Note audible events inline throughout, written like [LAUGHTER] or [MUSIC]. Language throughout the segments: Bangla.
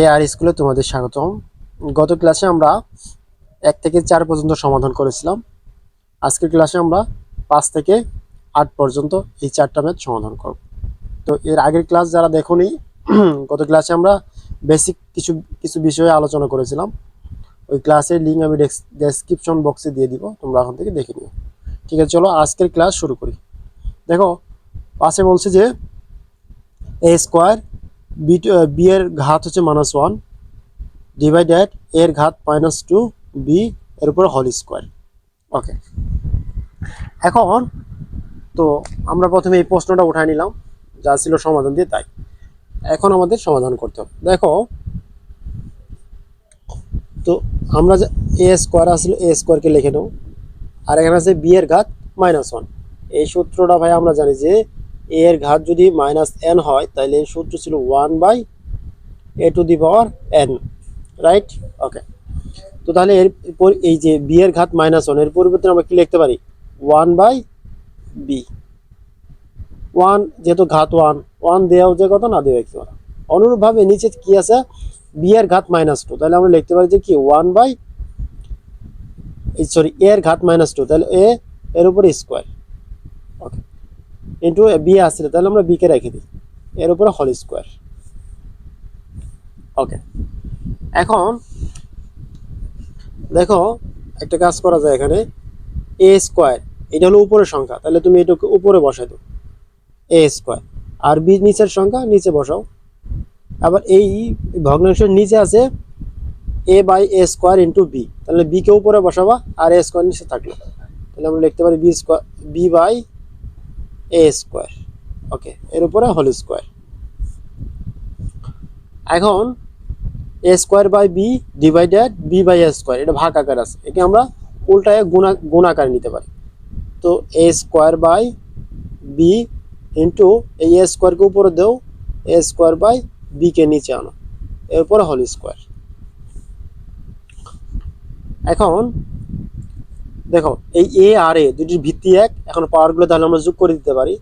এ আর স্কুলে তোমাদের স্বাগতম। গত ক্লাসে আমরা এক থেকে চার পর্যন্ত সমাধান করেছিলাম। আজকের ক্লাসে আমরা পাঁচ থেকে আট পর্যন্ত এই চারটা ম্যাথ সমাধান করব। তো এর আগের ক্লাস যারা দেখোনি, [CLEARS THROAT] গত ক্লাসে আমরা বেসিক কিছু কিছু বিষয়ে আলোচনা করেছিলাম। ওই ক্লাসের লিঙ্ক আমি ডেসক্রিপশন বক্সে দিয়ে দিব, তোমরা এখন থেকে দেখে নিও। ঠিক আছে, চলো আজকের ক্লাস শুরু করি। দেখো পাশে বলছে যে এ স্কোয়ার বি বি এর ঘাত হচ্ছে মাইনাস ওয়ান ডিভাইডেড এর ঘাত মাইনাস টু বি এর উপর হোল স্কোয়ার ওকে এখন তো আমরা প্রথমে এই প্রশ্নটা উঠায় নিলাম, যা ছিল সমাধান দিয়ে তাই। এখন আমাদের সমাধান করতে হবে। দেখো, তো আমরা যে এ স্কোয়ার আসলে এ স্কোয়ারকে লিখে নেব, আর এখানে আছে বি এর ঘাত মাইনাস ওয়ান এই সূত্রটা ভাই আমরা জানি যে এ এর ঘাত যদি মাইনাস এন হয় তাহলে এই সূত্র ছিল one by a to the power n right okay তো তাহলে এর পর- এই যে বি এর ঘাত মাইনাস ওয়ানের পরিবর্তে আমরা কি লিখতে পারি? ওয়ান বাই বি ওয়ান যেহেতু ঘাত ওয়ান ওয়ান দেওয়াও যে কথা না দেওয়া কি কথা অনুরূপভাবে নিচে কি আছে? বি এর ঘাত মাইনাস টু তাহলে আমরা লিখতে পারি যে কি? ওয়ান বাই সরি এর ঘাত মাইনাস টু তাহলে এ এর উপরে স্কোয়ার ইন্টু বি আসলে, তাহলে আমরা বিকে রেখে দিই। এর উপরে হল স্কোয়ার ওকে এখন, দেখো, একটা কাজ করা যায় এখানে। এ স্কোয়ার, এটা হলো উপরের সংখ্যা। তাহলে তুমি এটাকে উপরে বসাই দাও। এ স্কোয়ার। আর বি নিচের সংখ্যা, নিচে বসাও। আবার এই ভগ্নাংশের নিচে আছে a by a square into b তাহলে বিকে উপরে বসাবা, আর এ স্কোয়ার নিচে থাকল। তাহলে আমরা লিখতে পারি b square b by a square okay এর উপরে হোল স্কোয়ার এখন a square by b divided b by a square এটা ভাগ আকার আছে। একে আমরা উল্টায় গুণা গুণ আকারে নিতে পারি। তো a square by b into এই এ স্কোয়ারকে উপরে দেও এ স্কোয়ার বাই বি কে নিচে আনো। এরপরে হোল স্কোয়ার এখন দেখো, এই এ আর এ দুটির ভিত্তি এক, এখন পাওয়ারগুলো তাহলে আমরা যোগ করে দিতে পারি।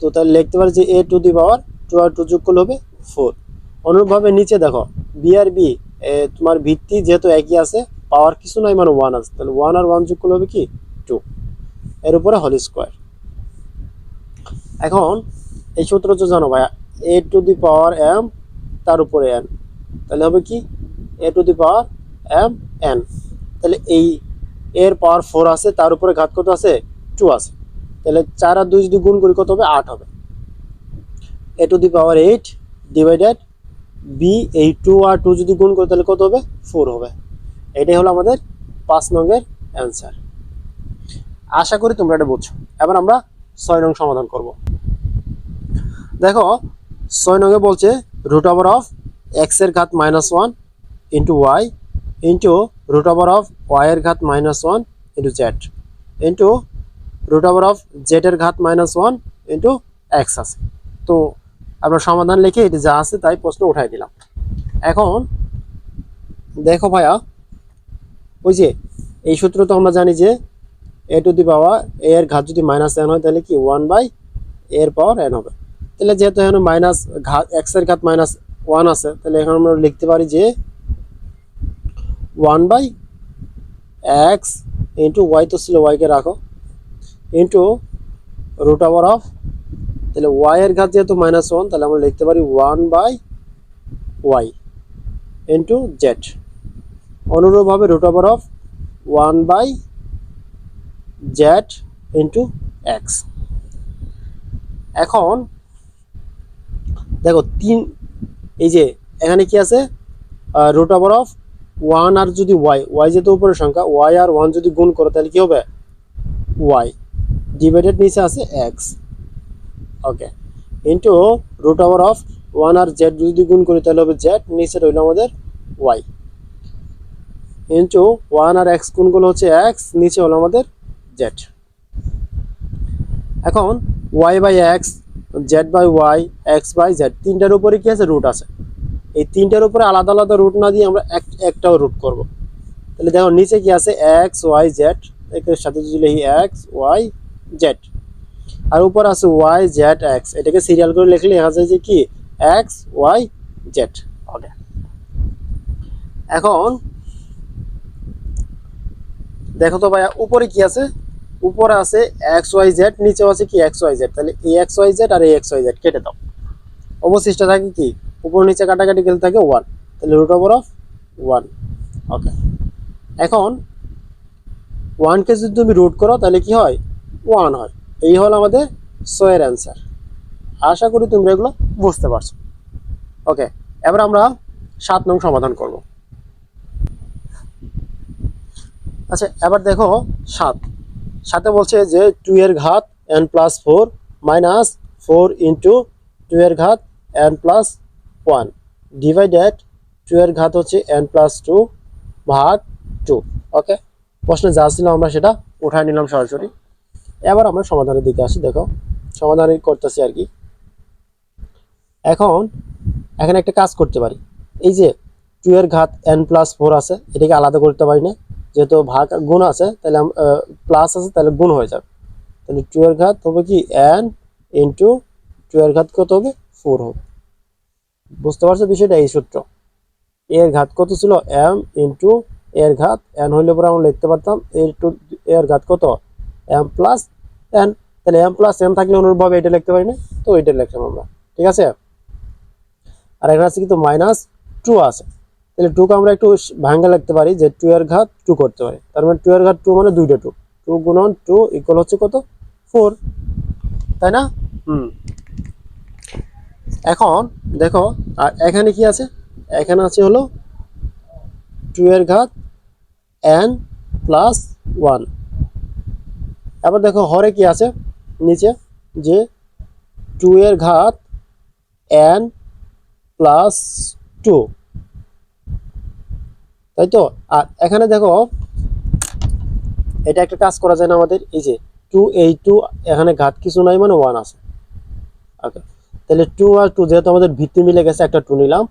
তো তাহলে লিখতে পারি যে a to the power two R two যোগ করলে হবে ফোর অনুরূপভাবে নিচে দেখো বি আর বি তোমার ভিত্তি যেহেতু একই আছে পাওয়ার কিছু নয় মানে ওয়ান আছে। তাহলে ওয়ান আর ওয়ান যোগ করলে হবে কি? টু এর উপরে হোল স্কোয়ার এখন এই সূত্র তো জানো ভাইয়া এ টু দি পাওয়ার এম তার উপরে এন তাহলে হবে কি? A to the power m n তাহলে এই এর পাওয়ার ফোর আছে, তার উপরে ঘাত কত আছে? টু আছে। তাহলে চার আর দুই যদি গুণ করি কত হবে? আট হবে। A to the power eight divided b এই টু আর টু যদি গুণ করি, তাহলে কত হবে? ফোর হবে। এটাই হলো আমাদের পাঁচ নঙ্গের অ্যান্সার আশা করি তোমরা এটা বুঝছ। এবার আমরা ছয় নং সমাধান করব। দেখো, ছয় নঙ্গে বলছে রুট ওভার অফ এক্সের ঘাত minus one into y into root over of y এর ঘাত minus one into z into root over of z এর ঘাত মাইনাস ওয়ান ইন্টু এক্স আছে। তো আমরা সমাধান লিখে এটি যা আছে তাই প্রশ্ন উঠাই দিলাম। এখন দেখো ভাইয়া, ওই যে এই সূত্র তো আমরা জানি যে এ টু দি পাওয়ার এ এর ঘাত যদি মাইনাস এন হয় তাহলে কি ওয়ান বাই এর পাওয়ার এন হবে। তাহলে যেহেতু এখানে মাইনাস ঘাত এক্সের ঘাত মাইনাস ওয়ান আছে, তাহলে এখন আমরা লিখতে পারি যে one by x into y তো ছিল ওয়াইকে রাখো। ইন্টু রুট ওভার অফ, তাহলে ওয়াই এর ঘাত যেহেতু মাইনাস ওয়ান, তাহলে আমরা লিখতে পারি one by y into z. অনুরূপভাবে root over of one by z into x. এখন দেখো তিন, এই যে এখানে কি আছে? রুট ওভার অফ ওয়ান আর যদি ওয়াই ওয়াই যেহেতু উপরের সংখ্যা, ওয়াই আর ওয়ান যদি গুণ করো, তাহলে কি হবে? ওয়াই ডিভাইডেড নিচে আছে x okay into root over of one R Z যদি গুণ করি, তাহলে হবে জেড নিচে রইল আমাদের ওয়াই ইন্টু ওয়ান আর এক্স করলে হচ্ছে এক্স নিচে হলো আমাদের জেড এখন y by x z by y x by z তিনটার উপরে কি আছে? রুট আছে। এই তিনটার উপরে আলাদা আলাদা রুট না দিয়ে আমরা এক একটাও রুট করব। তাহলে দেখো নিচে কি আছে? এক্স ওয়াই জেড এর সাথে যদি লিখি এক্স ওয়াই জেড আর উপর আছে ওয়াই জেড এক্স এটাকে সিরিয়াল করে লিখলে দেখা যায় যে কি? এক্স ওয়াই জেড ওকে এখন দেখো তো ভাইয়া উপরে কি আছে? উপরে আছে এক্স ওয়াই জেড নিচেও আছে কি? এক্স ওয়াই জেড তাহলে এই এক্স ওয়াই জেড আর এই এক্স ওয়াই জেড কেটে দাও। অবশিষ্ট থাকে কি? উপর নিচে কাটাকাটি গেলে থাকে ওয়ান তাহলে root over of one okay এখন ওয়ানকে যদি তুমি রুট করো, তাহলে কি হয়? ওয়ান হয়। এই হলো আমাদের সোয়ের অ্যান্সার আশা করি তোমরা এগুলো বুঝতে পারছ। ওকে এবার আমরা সাত নং সমাধান করব। আচ্ছা এবার দেখো সাত। সাথে বলছে যে টু এর ঘাত n plus four minus four into two এর ঘাত n plus one divided two এর ঘাত হচ্ছে এন প্লাস টু ভাগ টু ওকে প্রশ্নে যা ছিল আমরা সেটা উঠায় নিলাম সরাসরি। এবার আমরা সমাধানের দিকে আসি, দেখো। সমাধান করতেছি আর কি। এখন, এখানে একটা কাজ করতে পারি। এই যে টু এর ঘাত এন প্লাস ফোর আছে, এটাকে আলাদা করতে পারি না। যেহেতু ভাগ গুণ আছে, তাহলে প্লাস আছে, তাহলে গুণ হয়ে যাবে। তাহলে টু এর ঘাত হবে কি এন ইন্টু টু এর ঘাত কত হবে? ফোর হবে। বুঝতে পারছ বিষয়টা? এই সূত্র। এর ঘাত কত ছিল? এম ইন্টু এর ঘাত এন হইলে পরে আমরা লিখতে পারতাম এর টু এর ঘাত কত? এম প্লাস এন তাহলে এম প্লাস এন থাকলে অনুরূপভাবে এটা লিখতে পারি না? তো এটা লিখলাম আমরা। ঠিক আছে? আর এখানে আছে কিন্তু মাইনাস টু আছে। তাহলে টুকে আমরা একটু ভাঙ্গা লিখতে পারি যে টু এর ঘাত টু করতে পারি। তার মানে টু এর ঘাত টু মানে দুইটা টু টু গুণন টু ইকুয়াল হচ্ছে কত? ফোর তাই না? হুম। এখন দেখো, আর এখানে কি আছে? এখানে আছে হলো টু এর ঘাত এন প্লাস ওয়ান এবার দেখো, হরে কি আছে? নিচে যে টু এর ঘাত এন প্লাস টু তাই তো? আর এখানে দেখো, এটা একটা কাজ করা যায় না আমাদের, এই যে টু এই টু এখানে ঘাত কিছু নাই মানে ওয়ান আছে। ওকে তাহলে টু আর টু যেহেতু আমাদের ভিত্তি মিলে গেছে, একটা টু নিলাম।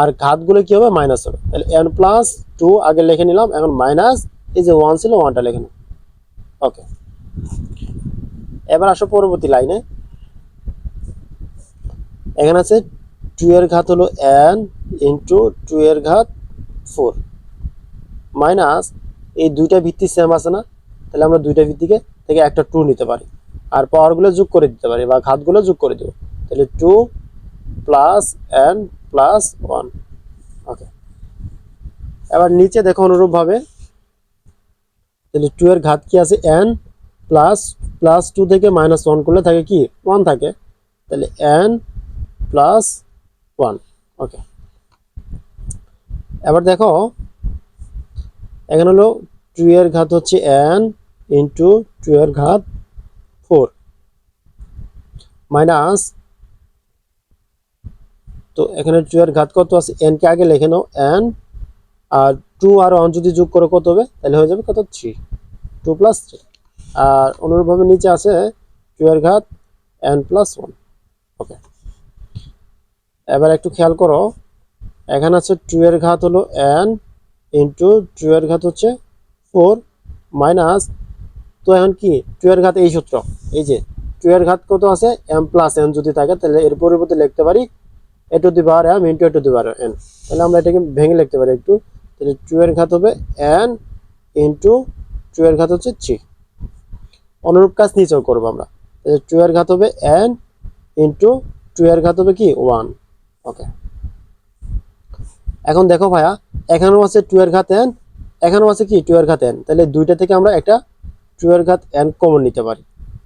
আর ঘাতগুলো কি হবে? মাইনাস হবে। তাহলে এন প্লাস টু আগে লিখে নিলাম, এখন মাইনাস এই যে ওয়ান ছিল ওয়ানটা লিখে নিলাম। ওকে এবার আসো পরবর্তী লাইনে এখানে আছে টু এর ঘাত হলো এন ইন্টু টু এর ঘাত ফোর মাইনাস এই দুইটা ভিত্তি সেম আছে না? তাহলে আমরা দুইটা ভিত্তিকে থেকে একটা টু নিতে পারি। আর পাওয়ারগুলো যোগ করে দিতে পারি, বা ঘাতগুলো যোগ করে দেবো। তাহলে two plus n plus one okay এবার নিচে দেখো অনুরূপভাবে। তাহলে টু এর ঘাত কি আছে? এন প্লাস প্লাস টু থেকে মাইনাস ওয়ান করলে থাকে কি? ওয়ান থাকে। তাহলে এন প্লাস ওয়ান ওকে এবার দেখো, এখানে হলো টু এর ঘাত হচ্ছে এন ইন্টু টু এর ঘাত ফোর মাইনাস তো এখানে টু এর ঘাত কত আছে? এন কে আগে লিখে নাও এন আর টু আর ওয়ান যদি যোগ করে কত হবে? তাহলে হয়ে যাবে কত? থ্রি টু প্লাস থ্রি আর অনুরূপভাবে নিচে আছে টু এর ঘাত এন প্লাস ওয়ান ওকে এবার একটু খেয়াল করো, এখানে আছে টু এর ঘাত হলো এন ইন্টু টু এর ঘাত হচ্ছে ফোর মাইনাস তো এখন কি? টু এর ঘাত এই সূত্র, এই যে টু এর ঘাত কত আছে? এম প্লাস এন যদি থাকে, তাহলে এর পরিবর্তে লিখতে পারি a to the power m into a to the power n তাহলে আমরা এটাকে ভেঙে লিখতে পারি একটু। তাহলে টু এর ঘাত হবে এন ইন্টু টু এর ঘাত হচ্ছে থ্রি। অনুরূপ কাজ নিচেও করব আমরা। তাহলে টু এর ঘাত হবে এন ইন্টু টু এর ঘাত হবে কি? One okay. এখন দেখো ভাইয়া, এখানেও আছে টু এর ঘাত এন এখানেও আছে কি? টু এর ঘাত এন তাহলে দুইটা থেকে আমরা একটা টু এর ঘাত এন কমন নিতে পারি।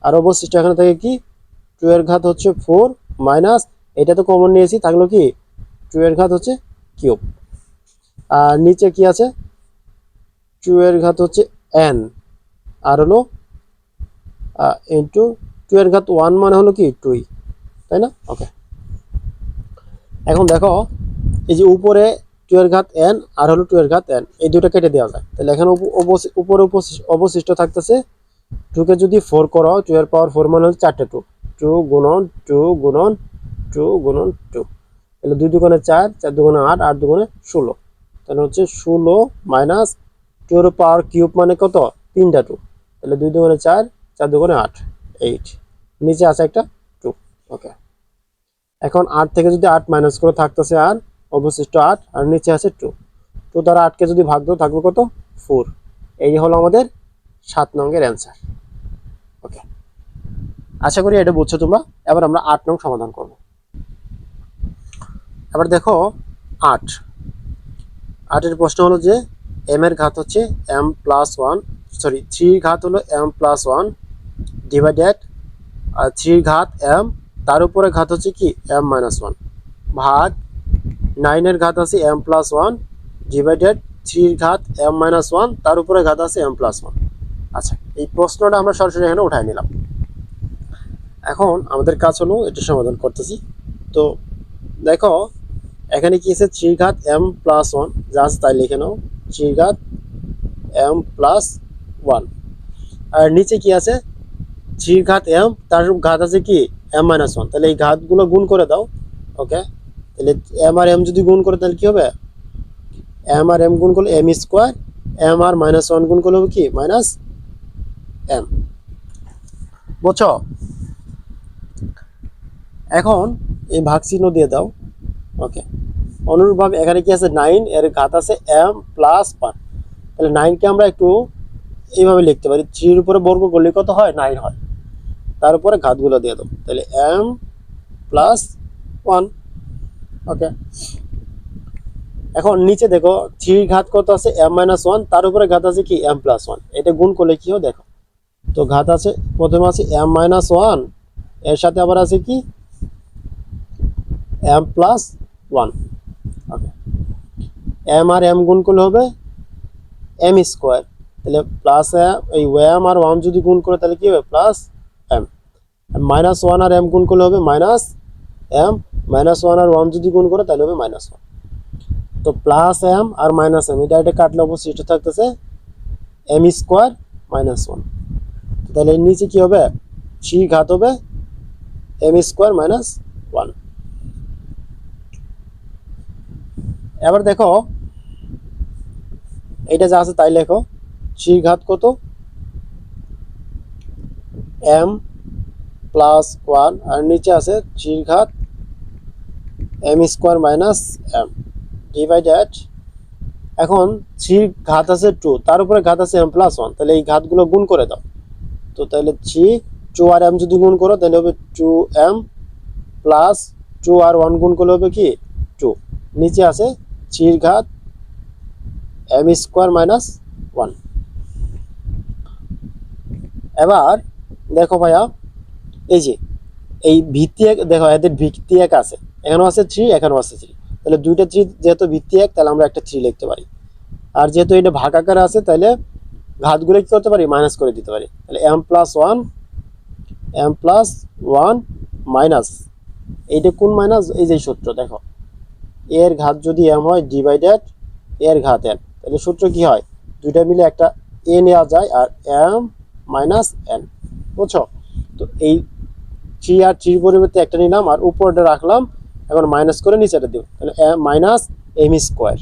আর অবশিষ্ট এখানে থেকে কি? টু এর ঘাত হচ্ছে ফোর মাইনাস এটা তো কমন নিয়েছি, থাকল কি? টু এর ঘাত হচ্ছে কিউব। আর নিচে কি আছে? টু এর ঘাত হচ্ছে এন আর হলো ইন্টু টু এর ঘাত ওয়ান মানে হলো কি? টুই তাই না? ওকে এখন দেখো, এই যে উপরে টু এর ঘাত এন আর হলো টু এর ঘাত এন এই দুটো কেটে দেওয়া যায়। তাহলে এখানে উপরে অবশিষ্ট থাকতেছে টুকে যদি ফোর করো টু এর পাওয়ার ফোর মানে হচ্ছে চারটে টু টু গুণন টু গুণন টু গুণন টু। তাহলে দুই দুগুণে চার চার দুগুণে আট আট দুগুণে ষোলো। তাহলে হচ্ছে ষোলো মাইনাস টু এর পাওয়ার কিউব মানে কত? তিনটা টু তাহলে দুই দুগুণে চার চার দুগুণে আট এইট নিচে আছে একটা টু ওকে এখন আট থেকে যদি আট মাইনাস করে থাকতেছে আর, অবশিষ্ট আট, আর নিচে আছে টু টু দ্বারা আটকে যদি ভাগ দাও, থাকবে কত? ফোর এই হলো আমাদের সাত নঙ্গের অ্যান্সার ওকে আশা করি এটা বুঝছ তোমরা। এবার আমরা আট নং সমাধান করব। এবার দেখো আট। আটের প্রশ্ন হলো যে এম এর ঘাত হচ্ছে এম প্লাস ওয়ান সরি থ্রির ঘাত হলো এম প্লাস ওয়ান ডিভাইডেড আর থ্রির ঘাত এম তার উপরে ঘাত হচ্ছে কি? এম মাইনাস ওয়ান ভাগ নাইনের ঘাত আছে এম প্লাস ওয়ান ডিভাইডেড থ্রির ঘাত এম মাইনাস ওয়ান তার উপরে ঘাত আছে এম প্লাস ওয়ান আচ্ছা এই প্রশ্নটা আমরা সরাসরি এখানে উঠাই নিলাম। এখন আমাদের কাজ হলো এটা সমাধান করতেছি। তো দেখো এখানে কি আছে? থ্রি ঘাত এম প্লাস ওয়ান যা আছে তাই লিখে নাও। থ্রি ঘাত এম প্লাস ওয়ান আর নিচে কি আছে? থ্রি ঘাত এম তার ঘাত আছে কি? এম মাইনাস ওয়ান তাহলে এই ঘাতগুলো গুণ করে দাও। ওকে তাহলে এম আর এম যদি গুণ করে, তাহলে কি হবে? এম আর এম গুণ করলে এম স্কোয়ার এম আর মাইনাস ওয়ান গুণ করলে হবে কি? মাইনাস এম বুঝছ? এখন এই ভাগ চিহ্ন দিয়ে দাও। ওকে অনুরূপভাবে এখানে কি আছে? নাইন এর ঘাত আছে এম প্লাস ওয়ান তাহলে নাইনকে আমরা একটু এইভাবে লিখতে পারি। থ্রির উপরে বর্গ করলে কত হয়? নাইন হয়। তার উপরে ঘাতগুলো দিয়ে দেবো। তাহলে এম প্লাস ওয়ান ওকে এখন নিচে দেখো থ্রির ঘাত কত আছে? এম মাইনাস ওয়ান তার উপরে ঘাত আছে কি? এম প্লাস ওয়ান এটা গুণ করলে কি হয় দেখো। তো ঘাত আছে, প্রথমে আছে এম মাইনাস ওয়ানের সাথে আবার আছে কি? M plus one. Okay. M আর এম গুণ করলে হবে এম স্কোয়ার। তাহলে প্লাস এই ওয়াম আর ওয়ান যদি গুণ করে, তাহলে কি হবে? Plus m. মাইনাস ওয়ান আর এম গুণ করলে হবে মাইনাস এম। মাইনাস ওয়ান আর ওয়ান যদি গুণ করে, তাহলে হবে মাইনাস ওয়ান তো প্লাস এম আর মাইনাস এম এটা এটা কাটলে অবশ্যই এটা থাকতেছে এম স্কোয়ার মাইনাস ওয়ান তাহলে নিচে কি হবে? থ্রি ঘাত হবে এম স্কোয়ার মাইনাস ওয়ান এবার দেখো এটা যা আছে তাই লেখো। থ্রি ঘাত কত? এম প্লাস ওয়ান আর নিচে আছে থ্রি ঘাত m square minus m divided এখন থ্রি ঘাত আছে টু তার উপরে ঘাত আছে এম প্লাস ওয়ান তাহলে এই ঘাতগুলো গুণ করে দাও। তো তাহলে থ্রি টু আর এম যদি গুণ করো, তাহলে হবে টু এম প্লাস টু আর ওয়ান গুণ করলে হবে কি? টু নিচে আছে থ্রির ঘাত এম স্কোয়ার মাইনাস ওয়ান। এবার দেখো ভাইয়া, এই যে, এই ভিত্তি এক দেখো, এদের ভিত্তি এক আছে। এখানেও আছে থ্রি এখানেও আছে থ্রি তাহলে দুইটা থ্রি যেহেতু ভিত্তি এক, তাহলে আমরা একটা থ্রি লিখতে পারি। আর যেহেতু এটা ভাগ আকারে আছে, তাহলে ঘাতগুলো কি করতে পারি? মাইনাস করে দিতে পারি। তাহলে m plus one m plus one minus এইটা কোন মাইনাস এই যে সূত্র, দেখো। এর ঘাত যদি এম হয় ডিভাইডেড এর ঘাত এন তাহলে সূত্র কি হয়? দুইটা মিলে একটা এ নেওয়া যায় আর এম মাইনাস এন বুঝছ? তো এই থ্রি আর থ্রির পরিবর্তে একটা নিলাম আর উপরটা রাখলাম, এখন মাইনাস করে নিচেটা দিব তাহলে মাইনাস এম স্কোয়ার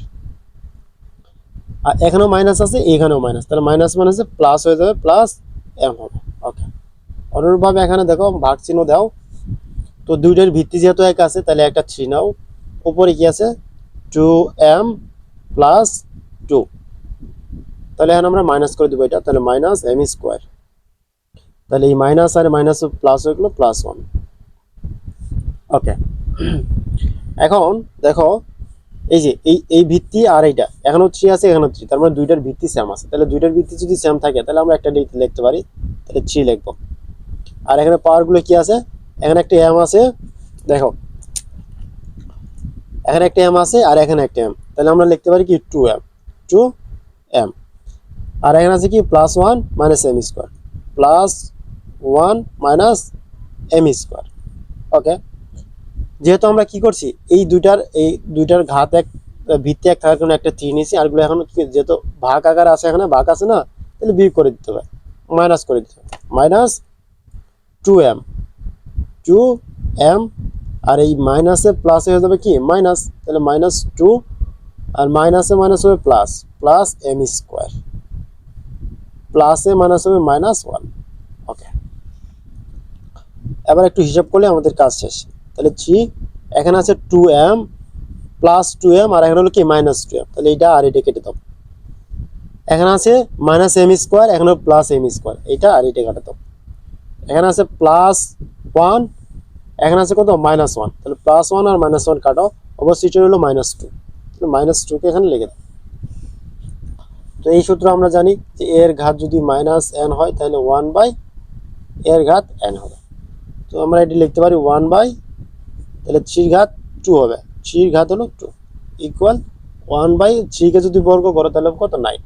আর এখানেও মাইনাস আছে, এখানেও মাইনাস তাহলে মাইনাস মাইনাসে প্লাস হয়ে যাবে প্লাস এম হবে। ওকে অনুরূপভাবে এখানে দেখো ভাগ চিহ্ন দাও। তো দুইটার ভিত্তি যেহেতু এক আছে, তাহলে একটা থ্রি নাও। উপরে কি আছে? টু এম প্লাস টু তাহলে এখন আমরা মাইনাস করে দেবো এটা। তাহলে মাইনাস এম স্কোয়ার তাহলে এই মাইনাস আর মাইনাস প্লাস হয়ে গেলো প্লাস ওয়ান ওকে এখন দেখো, এই যে এই এই ভিত্তি আর এইটা। এখনও থ্রি আছে এখনও থ্রি তার মানে দুইটার ভিত্তি সেম আছে। তাহলে দুইটার ভিত্তি যদি সেম থাকে, তাহলে আমরা একটা লিখতে পারি। তাহলে থ্রি লিখব। আর এখানে পাওয়ারগুলো কি আছে? এখানে একটা এম আছে। দেখো এখানে একটা এম আছে আর এখানে একটা এম তাহলে আমরা লিখতে পারি কি টু এম টু এম আর এখানে আছে কি plus one minus m square plus one minus m square okay যেহেতু আমরা কি করছি, এই দুইটার এই দুইটার ঘাত এক, ভিত্তি এক থাকার কারণে একটা থ্রি নিয়েছি আরগুলো এখন যেহেতু ভাগ আকার আছে এখানে, ভাগ আছে না, তাহলে বিয়োগ করে দিতে হবে। মাইনাস করে দিতে হবে। Minus two m two m আর এই মাইনাসে প্লাস হয়ে যাবে কি? মাইনাস তাহলে মাইনাস টু আর মাইনাসে মাইনাস হবে প্লাস প্লাস এম স্কোয়ার প্লাসে মাইনাস হবে মাইনাস ওয়ান ওকে এবার একটু হিসাব করলে আমাদের কাজ শেষ। তাহলে থ্রি এখানে আছে two m plus two m আর এখানে হলো কি? মাইনাস টু এম তাহলে এইটা আর এটা কেটে দাও। এখানে আছে মাইনাস এম স্কোয়ার এখানে প্লাস এম স্কোয়ার এইটা আর এটা কাটে দাও এখানে আছে প্লাস ওয়ান এখানে আছে কত? মাইনাস ওয়ান তাহলে প্লাস ওয়ান আর মাইনাস ওয়ান কাটো। অবশ্যই এটা হলো মাইনাস টু মাইনাস টুকে এখানে লিখে দাও। তো এই সূত্র আমরা জানি যে এর ঘাত যদি মাইনাস এন হয়, তাহলে ওয়ান বাই এর ঘাত এন হবে। তো আমরা এটি লিখতে পারি ওয়ান বাই তাহলে থ্রির ঘাত টু হবে। থ্রির ঘাত হলো টু ইকুয়াল ওয়ান বাই থ্রিকে যদি বর্গ করো, তাহলে কত? নাইন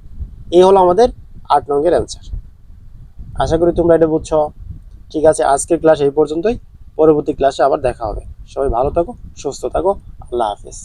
এই হলো আমাদের আট নঙ্গের অ্যান্সার আশা করি তোমরা এটা বুঝছ। ঠিক আছে, আজকের ক্লাস এই পর্যন্তই। পরবর্তী ক্লাসে আবার দেখা হবে। সবাই ভালো থাকো সুস্থ থাকো আল্লাহ হাফিজ।